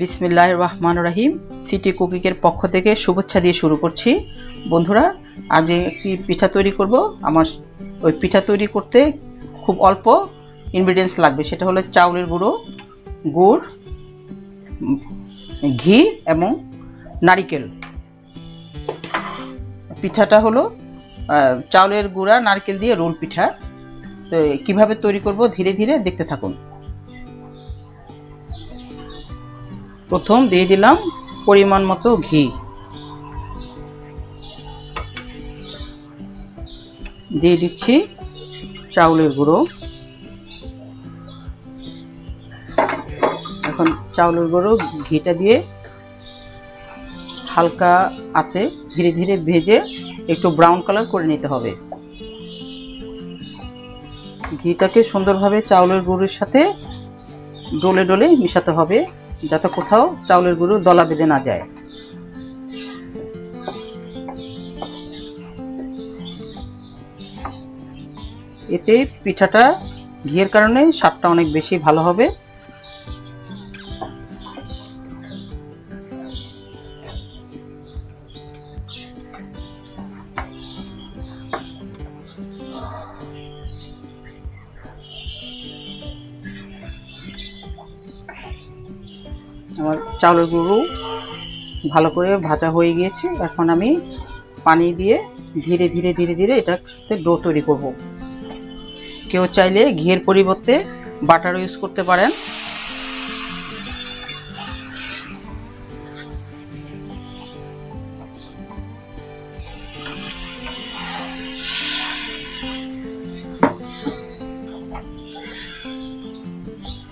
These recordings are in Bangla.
বিসমিল্লাহ রহমান রাহিম সিটি কুকিকের পক্ষ থেকে শুভেচ্ছা দিয়ে শুরু করছি। বন্ধুরা, আজ একটি পিঠা তৈরি করব। আমার ওই পিঠা তৈরি করতে খুব অল্প ইনগ্রিডিয়েন্টস লাগবে। সেটা হলো চাউলের গুঁড়ো, গুড়, ঘি এবং নারিকেল। পিঠাটা হলো চাউলের গুঁড়া, নারকেল দিয়ে রোল পিঠা। তো কীভাবে তৈরি করব? ধীরে ধীরে দেখতে থাকুন। প্রথম দিয়ে দিলাম পরিমাণ মতো ঘি। দিয়ে দিচ্ছি চাউলের গুঁড়ো। এখন চাউলের গুঁড়ো ঘিটা দিয়ে হালকা আছে ধীরে ধীরে ভেজে একটু ব্রাউন কালার করে নিতে হবে। ঘিটাকে সুন্দরভাবে চাউলের গুঁড়োর সাথে ডলে ডলে মিশাতে হবে। যাতে কোথাও চাউলের গুঁড়ো দলা বেঁধে না যায়। এতে পিঠাটা ঘিয়ের কারণে স্বাদটা অনেক বেশি ভালো হবে। চাউলের গুঁড়ো ভালো করে ভাজা হয়ে গিয়েছে। এখন আমি পানি দিয়ে ধীরে ধীরে ধীরে ধীরে এটার সাথে ডো তৈরি করব। কেউ চাইলে ঘিয়ের পরিবর্তে বাটার ইউজ করতে পারেন।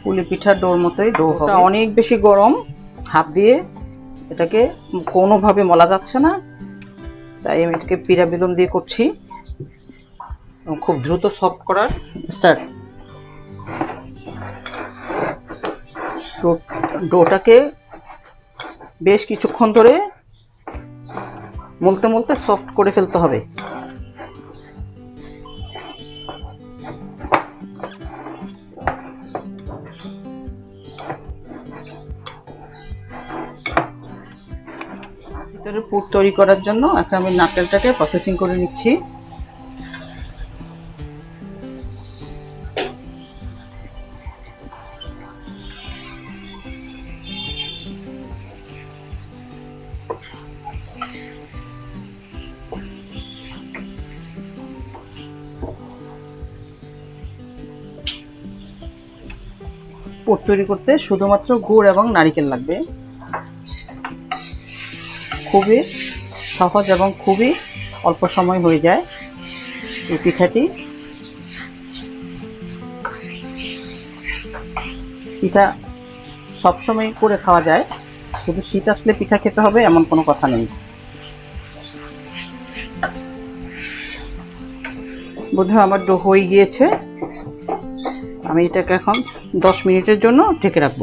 পুলি পিঠার ডোর মতোই ডো অনেক বেশি গরম। দিয়ে এটাকে কোনোভাবে মলা যাচ্ছে না। তাই আমি এটাকে পিড়া বেলুন দিয়ে করছি। খুব দ্রুত সফট করার স্টার্ট। ডোটাকে বেশ কিছুক্ষণ ধরে মলতে মলতে সফট করে ফেলতে হবে। ভিতরে পুর তৈরি করার জন্য এখন আমি নারকেলটাকে প্রসেসিং করে নিচ্ছি। পুর তৈরি করতে শুধুমাত্র গুড় এবং নারিকেল লাগবে। খুবই সহজ এবং খুবই অল্প সময় হয়ে যায় এই পিঠাটি। পিঠা সবসময় করে খাওয়া যায়, শুধু শীত আসলে পিঠা খেতে হবে এমন কোনো কথা নেই। বোধহয় আমার ডো হয়ে গিয়েছে। আমি এটাকে এখন দশ মিনিটের জন্য ঢেকে রাখব।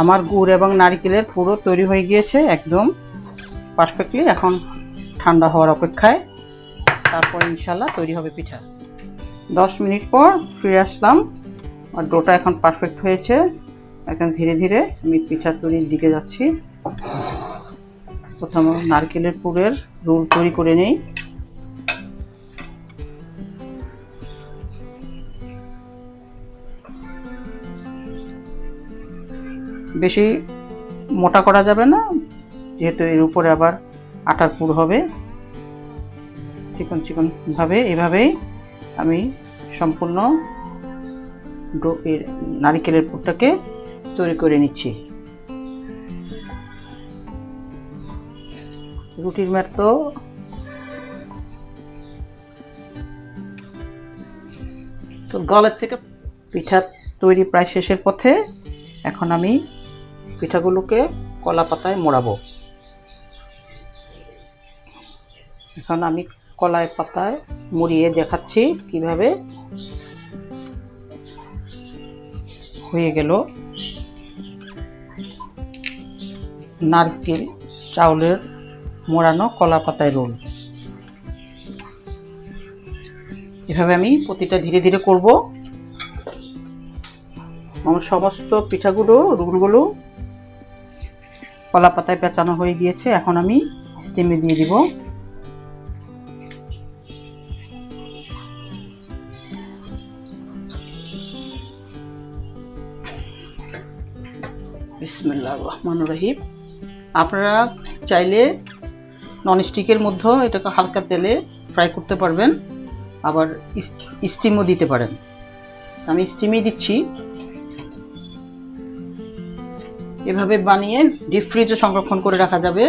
আমার গুড় এবং নারকেলের পুরো তৈরি হয়ে গিয়েছে একদম পারফেক্টলি এখন ঠান্ডা হওয়ার অপেক্ষায়। তারপর ইনশাল্লাহ তৈরি হবে পিঠা। দশ মিনিট পর ফিরে আসলাম। আর ডোটা এখন পারফেক্ট হয়েছে। এখন ধীরে ধীরে আমি পিঠা তৈরির দিকে যাচ্ছি। প্রথমে নারকেলের পুরের রোল তৈরি করে নেই। বেশি মোটা করা যাবে না, যেহেতু এর উপরে আবার আটার পুর হবে। চিকন চিকন ভাবে এভাবেই আমি সম্পূর্ণ এর নারিকেলের পুরটাকে তৈরি করে নিচ্ছি। রুটির ম্যাট তো গলের থেকে পিঠা তৈরি প্রায় শেষের পথে এখন আমি পিঠাগুলোকে কলা পাতায় মোড়াবো। এখন আমি কলায় পাতায় মুড়িয়ে দেখাচ্ছি কীভাবে হয়ে গেল নারকেল চাউলের মোড়ানো কলা পাতায় রোল। এভাবে আমি প্রতিটা ধীরে ধীরে করব। আমার সমস্ত পিঠাগুলো, রুলগুলো কলা পাতায় পেঁচানো হয়ে গিয়েছে, এখন আমি স্টিমে দিয়ে দিব। বিসমিল্লাহ রহমান রহিম। আপনারা চাইলে ননস্টিকের মধ্যেও এটাকে হালকা তেলে ফ্রাই করতে পারবেন, আবার স্টিমও দিতে পারেন। আমি স্টিমই দিচ্ছি। এভাবে বানিয়ে ডিপ ফ্রিজে সংরক্ষণ করে রাখা যাবে।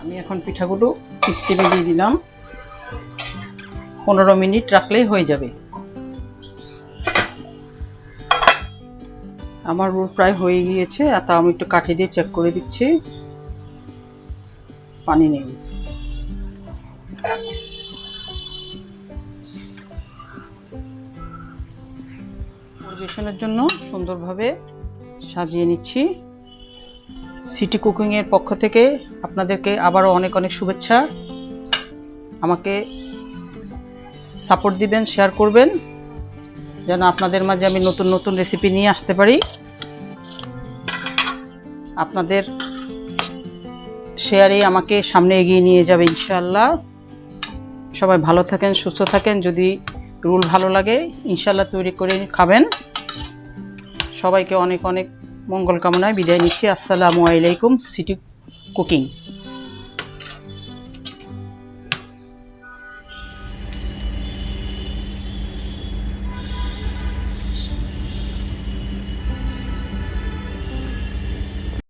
আমি এখন পিঠাগুলো স্টিমে দিয়ে দিলাম। পনেরো মিনিট রাখলেই হয়ে যাবে। আমার রোল প্রায় হয়ে গিয়েছে, আর তা আমি একটু কাঠি দিয়ে চেক করে দিচ্ছি। পানি নেই। পরিবেশনের জন্য সুন্দরভাবে সাজিয়ে নিচ্ছি। সিটি কুকিংয়ের পক্ষ থেকে আপনাদেরকে আবারও অনেক অনেক শুভেচ্ছা। আমাকে সাপোর্ট দিবেন শেয়ার করবেন, যেন আপনাদের মাঝে আমি নতুন নতুন রেসিপি নিয়ে আসতে পারি। আপনাদের শেয়ারে আমাকে সামনে এগিয়ে নিয়ে যাবে ইনশাল্লাহ সবাই ভালো থাকেন, সুস্থ থাকেন, যদি রুল ভালো লাগে ইনশাল্লাহ তৈরি করে খাবেন। সবাইকে অনেক অনেক মঙ্গল কামনায় বিদায় নিচ্ছি। আসসালামু আলাইকুম, সিটি কুকিং।